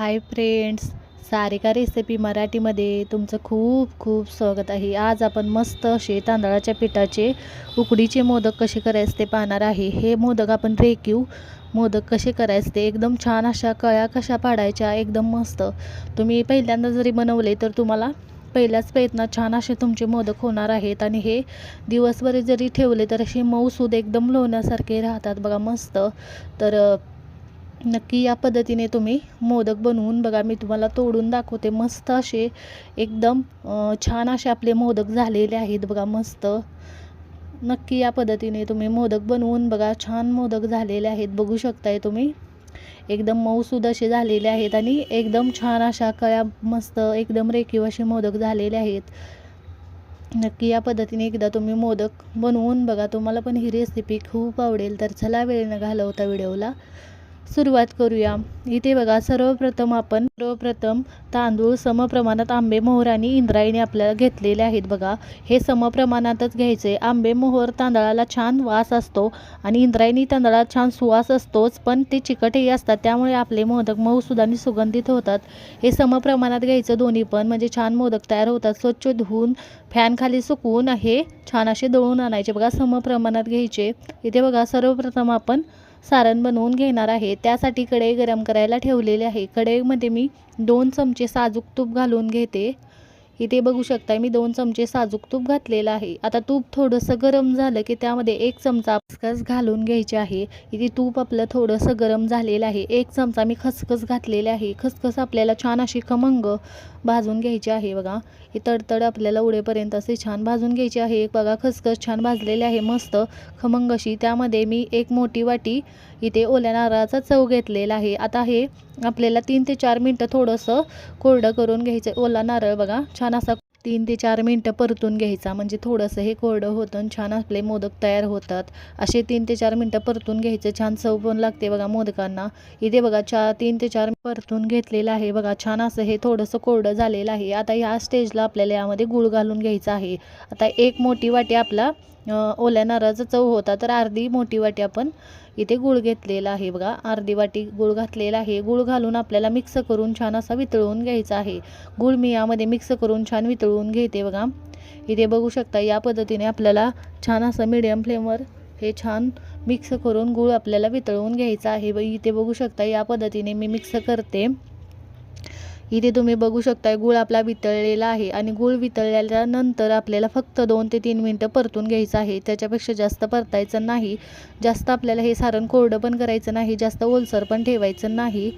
Hi friends Sarika recipe मराठीमध्ये तुमचं खूप खूप स्वागत आहे. आज आपण मस्त असे तांदळाच्या पिठाचे उकडीचे मोदक कसे करायचे ते पाहणार आहे. हे मोदक आपण रेकीव मोदक कसे करायचे ते एकदम छान अशा कळ्या कशा पाडायच्या एकदम मस्त. तुम्ही पहिल्यांदा जरी बनवले तर तुम्हाला पहिल्याच प्रयत्नात छान असे तुमचे मोदक होणार आहेत. आणि हे दिवसभर जरी ठेवले तर असे मऊसूद एकदम लोण्यासारखे राहतात बघा मस्त. तर नक्की या पद्धतीने तुम्ही मोदक बनवून बघा. मी तुम्हाला तोडून दाखवते. मस्त असे एकदम छान असे आपले मोदक झालेले आहेत बघा मस्त. नक्की या पद्धतीने तुम्ही मोदक बनवून बघा. छान मोदक झालेले आहेत. बघू शकताय तुम्ही. एकदम मऊसूद असे झालेले आहेत आणि एकदम छान अशा कळ्या मस्त एकदम रेखीव असे मोदक झालेले आहेत. नक्की या पद्धतीने एकदा तुम्ही मोदक बनवून बघा. तुम्हाला पण ही रेसिपी खूप आवडेल. तर चला वेळ न घालवता व्हिडिओला. सुरुवात करूया. इथे बघा सर्वप्रथम आपण सर्वप्रथम तांदूळ समप्रमाणात आंबे मोहर आणि इंद्रायणी आपल्याला घेतलेले आहेत बघा. हे समप्रमाणातच घ्यायचे. आंबे मोहर तांदळाला छान वास असतो आणि इंद्रायणी तांदळात छान सुवास असतोच पण ते चिकटही असतात. त्यामुळे आपले मोदक मऊसुद आणि सुगंधित होतात. हे समप्रमाणात घ्यायचं दोन्ही पण म्हणजे छान मोदक तयार होतात. स्वच्छ धुवून फॅनखाली सुकवून हे छान असे दळून आणायचे. बघा समप्रमाणात घ्यायचे. इथे बघा सर्वप्रथम आपण सारण बनवून घेणार आहे. त्यासाठी कढई गरम करायला ठेवलेली आहे. कढईमध्ये मी दोन चमचे साजूक तूप घालून घेते. इथे बघू शकताय मी दोन चमचे साजूक तूप घातलेलं आहे. आता तूप थोडंसं गरम झालं की त्यामध्ये एक चमचा खसखस घालून घ्यायचे आहे. इथे तूप आपलं थोडंसं गरम झालेलं आहे. एक चमचा मी खसखस घातलेले आहे. खसखस आपल्याला छान अशी खमंग भाजून घ्यायची आहे बघा. ही तडतड आपल्याला उडेपर्यंत असे छान भाजून घ्यायची आहे. बघा खसखस छान भाजलेले आहे मस्त खमंग अशी. त्यामध्ये मी एक मोठी वाटी इथे ओल्या नारळाचा चव घेतलेला आहे. आता हे आपल्याला तीन ते चार मिनटं थोडंसं कोरडं करून घ्यायचं ओला नारळ बघा छान असा तीन ते चार मिनटं परतून घ्यायचा. म्हणजे थोडंसं हे कोरडं होतं आणि छान आपले मोदक तयार होतात. असे तीन ते चार मिनटं परतून घ्यायचं. छान चव पण लागते बघा मोदकांना. इथे बघा चार तीन ते चार परतून घेतलेलं आहे. बघा छान असं हे थोडंसं कोरडं झालेलं आहे. आता ह्या स्टेजला आपल्याला यामध्ये गुळ घालून घ्यायचा आहे. आता एक मोठी वाटी आपला ओल्या नारळाचा चव होता तर अर्धी मोठी वाटी आपण इथे गुळ घेतलेला आहे बघा. अर्धी वाटी गुळ घातलेला आहे. गुळ घालून आपल्याला मिक्स करून छान असा वितळून घ्यायचा आहे. गुळ मी यामध्ये मिक्स करून छान वितळून घेते बघा. इथे बघू शकता या पद्धतीने आपल्याला छान असं मिडियम फ्लेमवर हे छान मिक्स करून गुळ आपल्याला वितळवून घ्यायचा आहे. इथे बघू शकता या पद्धतीने मी मिक्स करते. इथे तुम्ही बघू शकताय गुळ आपला वितळलेला आहे आणि गुळ वितळल्यानंतर आपल्याला फक्त दोन ते तीन मिनटं परतून घ्यायचं आहे. त्याच्यापेक्षा जास्त परतायचं नाही. जास्त आपल्याला हे सारण कोरडं पण करायचं नाही जास्त ओलसर पण ठेवायचं नाही.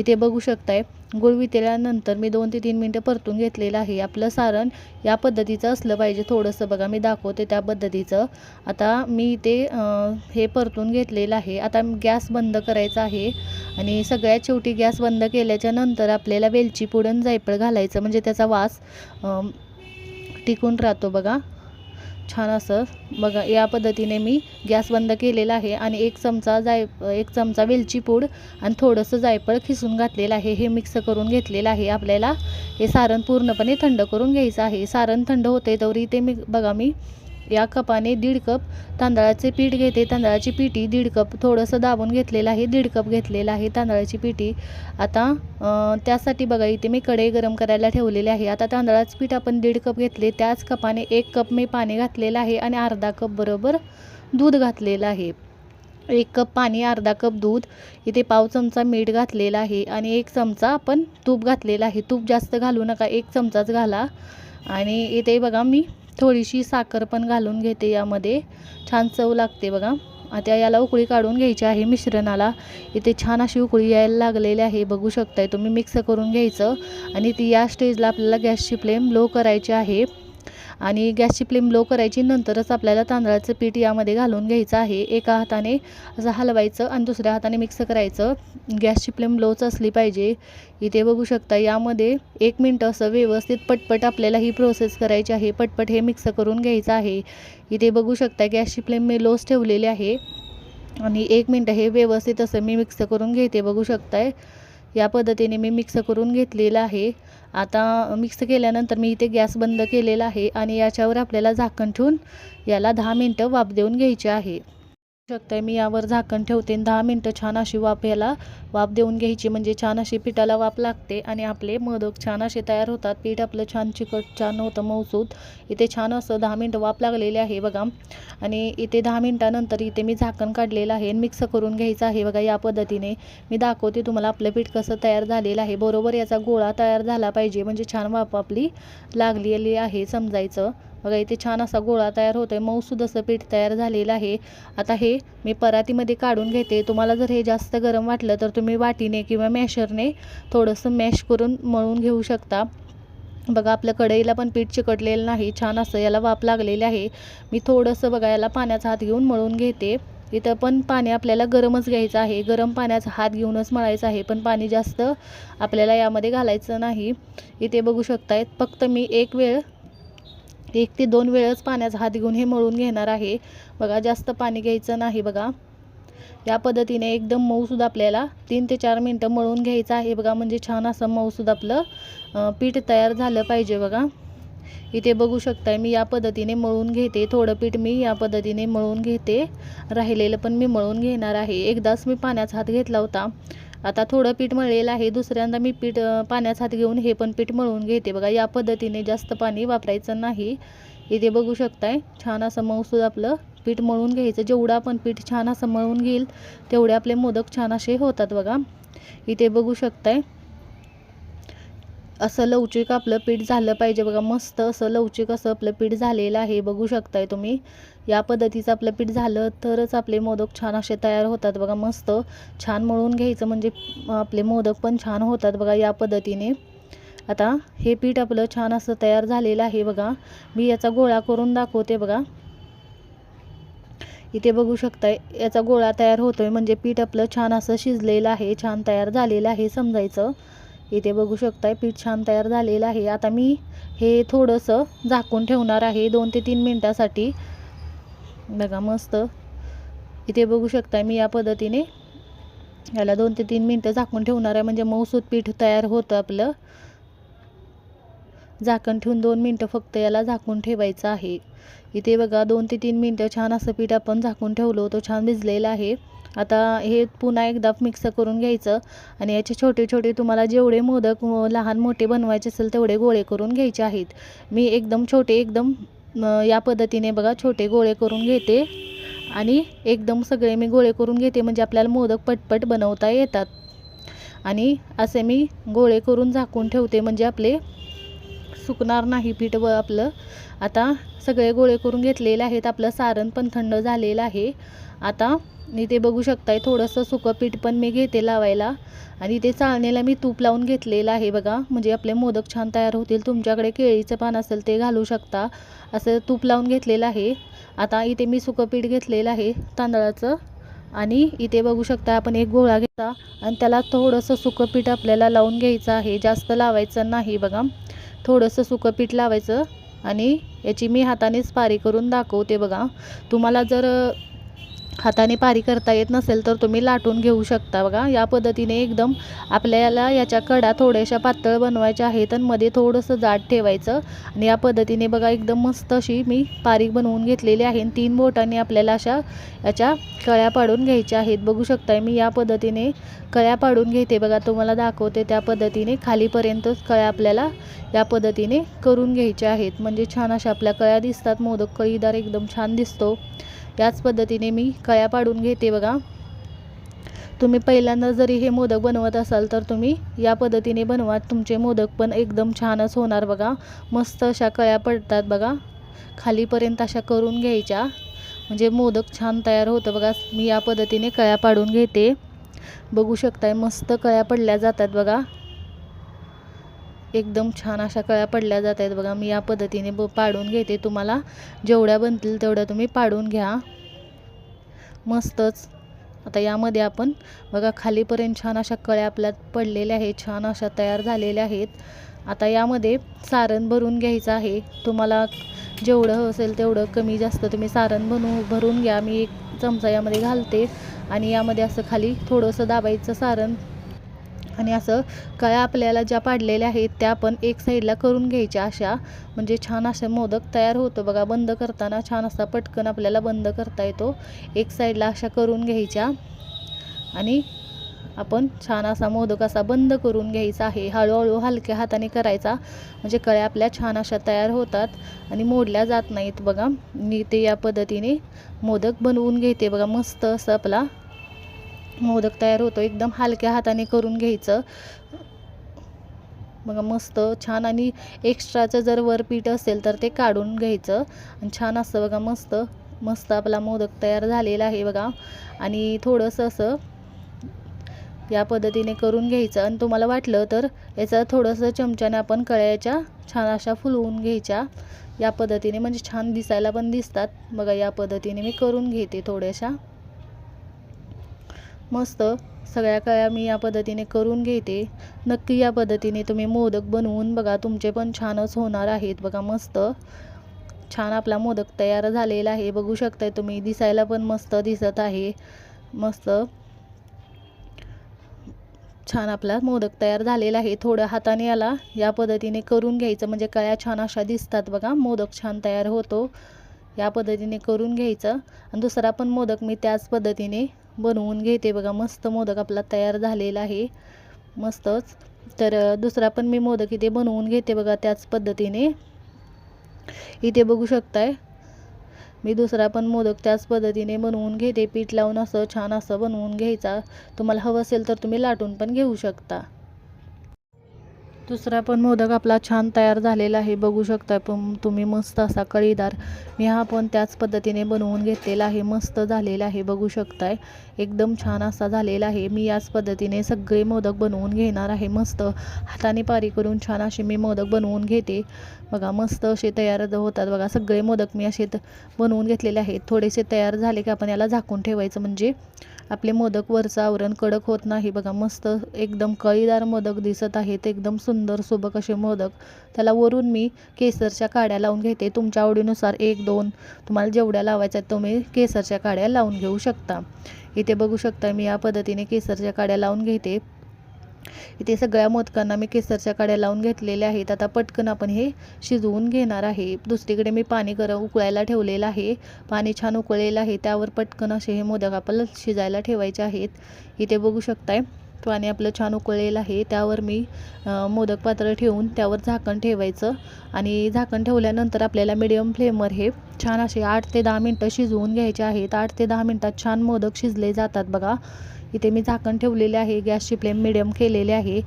इथे बघू शकताय. गुळ वितेल्यानंतर मी दोन ते तीन मिनटं परतून घेतलेलं आहे. आपलं सारण या पद्धतीचं असलं पाहिजे थोडंसं. बघा मी दाखवते त्या पद्धतीचं. आता मी ते हे परतून घेतलेलं आहे. आता गॅस बंद करायचा आहे. आणि सगळ्यात शेवटी गॅस बंद केल्याच्यानंतर आपल्याला वेलची पुडण जायफळ घालायचं. म्हणजे त्याचा वास टिकून राहतो बघा. छान असं. बघा या पद्धतीने मी गॅस बंद केलेला आहे आणि एक चमचा जाय एक चमचा वेलची पूड आणि थोडंसं जायफळ खिसून घातलेलं आहे. हे मिक्स करून घेतलेलं आहे आपल्याला. हे सारण पूर्णपणे थंड करून घ्यायचं आहे. सारण थंड होते तरी ते मी बघा मी या कपाने दीड कप तांदळाचे पीठ घेते. तांदळाची पिठी दीड कप. थोडंसं दाबून घेतलेलं आहे. दीड कप घेतलेलं आहे तांदळाची पिठी. आता त्यासाठी बघा इथे मी कढई गरम करायला ठेवलेली आहे. आता तांदळाचं पीठ आपण दीड कप घेतले. त्याच कपाने एक कप मी पाणी घातलेलं आहे आणि अर्धा कप बरोबर दूध घातलेलं आहे. एक कप पाणी अर्धा कप दूध. इथे पाव चमचा मीठ घातलेला आहे आणि एक चमचा आपण तूप घातलेला आहे. तूप जास्त घालू नका. एक चमचाच घाला. आणि इथे बघा मी थोडीशी साखर पण घालून घेते यामध्ये. छान चव लागते बघा. आता याला उकळी काढून घ्यायची आहे मिश्रणाला. इथे छान अशी उकळी यायला लागलेली आहे. बघू शकताय तुम्ही मिक्स करून घ्यायचं. आणि ती या स्टेजला आपल्याला गॅसची फ्लेम लो करायची आहे. आणि गॅसची फ्लेम लो करायची नंतरच आपल्याला तांदळाचं पीठ यामध्ये घालून घ्यायचं आहे. एका हाताने असं हलवायचं आणि दुसऱ्या हाताने मिक्स करायचं. गॅसची फ्लेम लोच असली पाहिजे. इथे बघू शकता यामध्ये एक मिनटं असं व्यवस्थित पटपट आपल्याला ही प्रोसेस करायची आहे. पटपट हे मिक्स करून घ्यायचं आहे. इथे बघू शकता गॅसची फ्लेम मी लोच ठेवलेली आहे. आणि एक मिनटं हे व्यवस्थित असं मी मिक्स करून घेते. बघू शकताय या पद्धतीने मी मिक्स करून घेतलेलं आहे. आता मिक्स केल्यानंतर मी इथे गॅस बंद केलेला आहे आणि याच्यावर आपल्याला झाकण ठेवून याला दहा मिनटं वाफ देऊन घ्यायचे आहे. शकताय. मी यावर झाकण ठेवते दहा मिनटं छान अशी वाफ याला वाफ देऊन घ्यायची. म्हणजे छान अशी पिठाला वाफ लागते आणि आपले मोदक छान असे तयार होतात. पीठ आपलं छान चिकट छान होतं मौसूद इथे छान असं दहा मिनटं वाफ लागलेली आहे बघा. आणि इथे दहा मिनटानंतर इथे मी झाकण काढलेलं आहे मिक्स करून घ्यायचं आहे बघा या पद्धतीने. मी दाखवते तुम्हाला आपलं पीठ कसं तयार झालेलं आहे. बरोबर याचा गोळा तयार झाला पाहिजे. म्हणजे छान वाफ आपली लागलेली आहे समजायचं. बघा इथे छान असा गोळा तयार होतो आहे मऊसूद असं पीठ तयार झालेलं आहे. आता हे मी परातीमध्ये काढून घेते. तुम्हाला जर हे जास्त गरम वाटलं तर तुम्ही वाटीने किंवा मॅशरने थोडंसं मॅश करून मळून घेऊ शकता. बघा आपल्या कढईला पण पीठ चिकटलेलं नाही. छान असं याला वाफ लागलेली आहे. मी थोडंसं बघा याला पाण्याचा हात घेऊन मळून घेते. इथं पण पाणी आपल्याला गरमच घ्यायचं आहे. गरम पाण्याचा हात घेऊनच मळायचं आहे. पण पाणी जास्त आपल्याला यामध्ये घालायचं नाही. इथे बघू शकतायत. फक्त मी एक वेळ एक ते दोन वेळच पाण्याचा हात घेऊन हे मळून घेणार आहे. बघा जास्त पाणी घ्यायचं नाही बघा. या पद्धतीने एकदम मऊसूद आपल्याला तीन ते चार मिनटं मळून घ्यायचं आहे. बघा म्हणजे छान असं मऊसूद आपलं पीठ तयार झालं पाहिजे बघा. इथे बघू शकताय मी या पद्धतीने मळून घेते. थोडं पीठ मी या पद्धतीने मळून घेते. राहिलेलं पण मी मळून घेणार आहे. एकदाच मी पाण्याचा हात घेतला होता. आता थोडं पीठ मळलेलं आहे. दुसऱ्यांदा मी पीठ पाण्यात पाण्याचा हात घेऊन हे पण पीठ मळून घेते. बघा या पद्धतीने जास्त पाणी वापरायचं नाही. इथे बघू शकताय छान असं मऊसूद आपलं पीठ मळून घ्यायचं. जेवढं आपण पीठ छान असं मळून घेईल तेवढे आपले मोदक छान असे होतात बघा. इथे बघू शकताय असं लवचिक आपलं पीठ झालं पाहिजे. बघा मस्त असं लवचिक असं आपलं पीठ झालेलं आहे. बघू शकताय तुम्ही. या पद्धतीचं आपलं पीठ झालं तरच आपले मोदक छान असे तयार होतात. बघा मस्त छान मळून घ्यायचं म्हणजे आपले मोदक पण छान होतात बघा या पद्धतीने. आता हे पीठ आपलं छान असं तयार झालेलं आहे बघा. मी याचा गोळा करून दाखवते बघा. इथे बघू शकताय याचा गोळा तयार होतोय. म्हणजे पीठ आपलं छान असं शिजलेलं आहे छान तयार झालेलं आहे समजायचं. इथे बघू शकताय पीठ छान तयार झालेलं आहे. आता मी हे थोडंसं झाकून ठेवणार आहे दोन ते तीन मिनटासाठी. बघा मस्त. इथे बघू शकताय मी या पद्धतीने याला दोन ते तीन मिनटं झाकून ठेवणार आहे. म्हणजे मऊसूत पीठ तयार होतं आपलं. झाकण ठेवून दोन मिनटं फक्त याला झाकून ठेवायचं आहे. इथे बघा दोन ते तीन मिनटं छान असं पीठ आपण झाकून ठेवलं. होतं छान भिजलेलं आहे. आता हे पुन्हा एकदा मिक्स करून घ्यायचं आणि याचे छोटे छोटे तुम्हाला जेवढे मोदक लहान मोठे बनवायचे असेल तेवढे गोळे करून घ्यायचे आहेत. मी एकदम छोटे एकदम या पद्धतीने बघा छोटे गोळे करून घेते. आणि एकदम सगळे मी गोळे करून घेते म्हणजे आपल्याला मोदक पटपट बनवता येतात. आणि असे मी गोळे करून झाकून ठेवते म्हणजे आपले सुकणार नाही पीठ व आपलं. आता सगळे गोळे करून घेतलेले आहेत आपलं सारण पण थंड झालेलं आहे. आता आणि ते बघू शकताय थोडंसं सुकं पीठ पण मी घेते लावायला. आणि ते चाळणीला मी तूप लावून घेतलेलं आहे बघा. म्हणजे आपले मोदक छान तयार होतील. तुमच्याकडे केळीचं पान असेल ते घालू शकता. असं तूप लावून घेतलेलं आहे. आता इथे मी सुकं पीठ घेतलेलं आहे तांदळाचं. आणि इथे बघू शकता आपण एक गोळा घेता आणि त्याला थोडंसं सुकं पीठ आपल्याला लावून घ्यायचं आहे. जास्त लावायचं नाही बघा. थोडंसं सुकं पीठ लावायचं. आणि याची मी हातानेच पारी करून दाखवते बघा. तुम्हाला जर हाताने पारी करता येत नसेल तर तुम्ही लाटून घेऊ शकता बघा. या पद्धतीने एकदम आपल्याला याच्या कडा थोड्याशा पातळ बनवायच्या आहेत आणि मध्ये थोडंसं जाड ठेवायचं. आणि या पद्धतीने बघा एकदम मस्त अशी मी पारीक बनवून घेतलेली आहे. आणि तीन बोटांनी आपल्याला अशा याच्या कळ्या पाडून घ्यायच्या आहेत. बघू शकताय मी या पद्धतीने कळ्या पाडून घेते बघा. तुम्हाला दाखवते त्या पद्धतीने खालीपर्यंतच कळ्या आपल्याला या पद्धतीने करून घ्यायच्या आहेत. म्हणजे छान अशा आपल्या कळ्या दिसतात. मोदक कळीदार एकदम छान दिसतो. याच पद्धतीने मी कळ्या पाडून घेते बघा. तुम्ही पहिल्यांदा जरी हे मोदक बनवत असाल तर तुम्ही या पद्धतीने बनवा. तुमचे मोदक पण एकदम छानच होणार बघा. मस्त अशा कळ्या पडतात बघा. खालीपर्यंत अशा करून घ्यायच्या. म्हणजे मोदक छान तयार होतं बघा. मी या पद्धतीने कळ्या पाडून घेते. बघू शकताय मस्त कळ्या पडल्या जातात बघा. एकदम छान अशा कळ्या पडल्या जात आहेत बघा. मी या पद्धतीने ब पाडून घेते. तुम्हाला जेवढ्या बनतील तेवढ्या तुम्ही पाडून घ्या. मस्तच. आता यामध्ये आपण बघा खालीपर्यंत छान अशा कळ्या आपल्यात पडलेल्या आहेत. छान अशा तयार झालेल्या आहेत. आता यामध्ये सारण भरून घ्यायचं आहे. तुम्हाला जेवढं असेल तेवढं कमी जास्त तुम्ही सारण बनवू भरून घ्या. मी एक चमचा यामध्ये घालते. आणि यामध्ये असं खाली थोडंसं दाबायचं सारण. आणि असं कळ्या आपल्याला ज्या पाडलेल्या आहेत त्या पण एक साईडला करून घ्यायच्या अशा. म्हणजे छान असे मोदक तयार होतो बघा बंद करताना छान असा पटकन आपल्याला बंद करता येतो. एक साईडला अशा करून घ्यायच्या. आणि आपण छान असा मोदक असा बंद करून घ्यायचा आहे. हळूहळू हलक्या हाताने करायचा. म्हणजे कळ्या आपल्या छान अशा तयार होतात आणि मोडल्या जात नाहीत बघा. मी ते या पद्धतीने मोदक बनवून घेते बघा मस्त असं आपला मोदक तयार होतो. एकदम हलक्या हाताने करून घ्यायचं. बघा मस्त छान आणि एक्स्ट्राचं जर वर पीठ असेल तर ते काढून घ्यायचं. आणि छान असं बघा मस्त मस्त आपला मोदक तयार झालेला आहे बघा. आणि थोडंसं असं या पद्धतीने करून घ्यायचं. आणि तुम्हाला वाटलं तर याचा थोडंसं चमच्याने आपण कळ्याच्या छान अशा फुलवून घ्यायच्या. या पद्धतीने म्हणजे छान दिसायला पण दिसतात. बघा या पद्धतीने मी करून घेते थोड्याशा. मस्त. सगळ्या कळ्या मी या पद्धतीने करून घेते. नक्की या पद्धतीने तुम्ही मोदक बनवून बघा तुमचे पण छानच होणार आहेत बघा मस्त. छान आपला मोदक तयार झालेला आहे. बघू शकताय तुम्ही दिसायला पण मस्त दिसत आहे. मस्त. छान आपला मोदक तयार झालेला आहे. थोड्या हाताने याला या पद्धतीने करून घ्यायचं. म्हणजे कळ्या छान अशा दिसतात बघा मोदक छान तयार होतो. या पद्धतीने करून घ्यायचं. आणि दुसरा पण मोदक मी त्याच पद्धतीने बनवून घेते. बघा मस्त मोदक आपला तयार झालेला आहे. मस्तच. तर दुसरा पण मी मोदक इथे बनवून घेते बघा त्याच पद्धतीने. इथे बघू शकताय. मी दुसरा पण मोदक त्याच पद्धतीने बनवून घेते. पीठ लावून असं छान असं बनवून घ्यायचा. तुम्हाला हवं असेल तर तुम्ही लाटून पण घेऊ शकता. दुसरा पण मोदक आपला छान तयार झालेला आहे बघू शकता पण तुम्ही मस्त असा कळीदार मी हा पण त्याच पद्धतीने बनवून घेतलेला आहे मस्त झालेला आहे बघू शकताय. एकदम छान असा झालेला आहे. मी याच पद्धतीने सगळे मोदक बनवून घेणार आहे मस्त हाताने पारी करून छान असे मी मोदक बनवून घेते. बघा मस्त असे तयार होतात. बघा सगळे मोदक मी असे बनवून घेतलेले आहेत. थोडेसे तयार झाले की आपण याला झाकून ठेवायचं. म्हणजे आपले मोदक वरचं आवरण कडक होत नाही. बघा मस्त एकदम कळीदार मोदक दिसत आहेत. एकदम सुंदर सुबक असे मोदक. त्याला वरून मी केसरच्या काड्या लावून घेते. तुमच्या आवडीनुसार एक दोन तुम्हाला जेवढ्या लावायच्या आहेत तुम्ही केसरच्या काड्या लावून घेऊ शकता. इथे बघू शकता मी या पद्धतीने केसरच्या काड्या लावून घेते. इथे सगळ्या मोदकांना मी केसरच्या काड्या लावून घेतलेल्या आहेत. आता पटकन आपण हे शिजवून घेणार आहे. दुसरीकडे मी पाणी गरम उकळायला ठेवलेलं आहे. पाणी छान उकळलेलं आहे. त्यावर पटकन असे हे मोदक आपल्याला शिजायला ठेवायचे आहेत. इथे बघू शकताय पाणी आपलं छान उकळलेलं आहे. त्यावर मी मोदक पात्र ठेवून त्यावर झाकण ठेवायचं. आणि झाकण ठेवल्यानंतर आपल्याला मिडियम फ्लेमवर हे छान असे आठ ते दहा मिनटं शिजवून घ्यायचे आहेत. आठ ते दहा मिनटात छान मोदक शिजले जातात बघा. इथे मी झाकण ठेवलेले आहे गॅसची फ्लेम मिडियम केलेले आहे.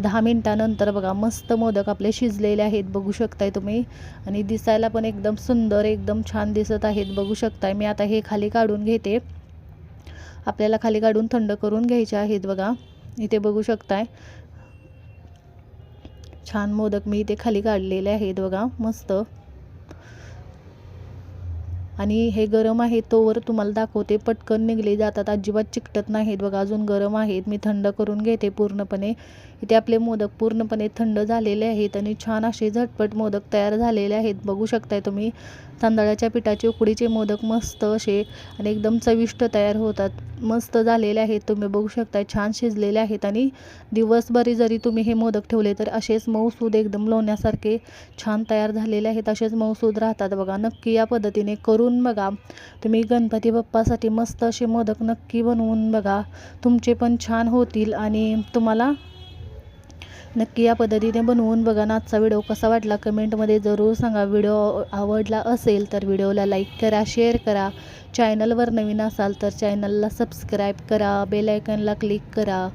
दहा मिनटानंतर बघा मस्त मोदक आपले शिजलेले आहेत बघू शकताय तुम्ही. आणि दिसायला पण एकदम सुंदर एकदम छान दिसत आहेत बघू शकताय. मी आता हे खाली काढून घेते. आपल्याला खाली काढून थंड करून घ्यायचे आहेत बघा. इथे बघू शकताय. छान मोदक मी इथे खाली काढलेले आहेत बघा मस्त. आणि हे गरम आहे तोवर तुम्हाला दाखवते. पटकन निघले जातात. अजिबात चिकटत नाहीत बघा. अजून गरम आहेत. मी थंड करून घेते पूर्णपणे. इथे आपले मोदक पूर्णपणे थंड झालेले आहेत आणि छान असे झटपट मोदक तयार झालेले आहेत. बघू शकताय तुम्ही तांदळाच्या पिठाचे उकडीचे मोदक मस्त असे आणि एकदम चविष्ट तयार होतात. मस्त झालेले आहेत तुम्ही बघू शकताय छान शिजलेले आहेत आणि दिवसभरी जरी तुम्ही हे मोदक ठेवले तर असेच मऊसूद एकदम लोण्यासारखे छान तयार झालेले आहेत असेच मऊसूद राहतात बघा. नक्की या पद्धतीने करून बघा. तुम्ही गणपती बाप्पासाठी मस्त असे मोदक नक्की बनवून बघा. तुमचे पण छान होतील आणि तुम्हाला नक्की या पद्धतीने बनवून बघा ना आजचा व्हिडिओ कसा वाटला कमेंटमध्ये जरूर सांगा. व्हिडिओ आवडला असेल तर व्हिडिओला लाईक करा शेअर करा. चॅनलवर नवीन असाल तर चॅनलला सबस्क्राईब करा बेलायकनला क्लिक करा.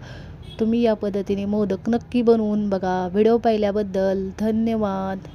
तुम्ही या पद्धतीने मोदक नक्की बनवून बघा. व्हिडिओ पाहिल्याबद्दल धन्यवाद.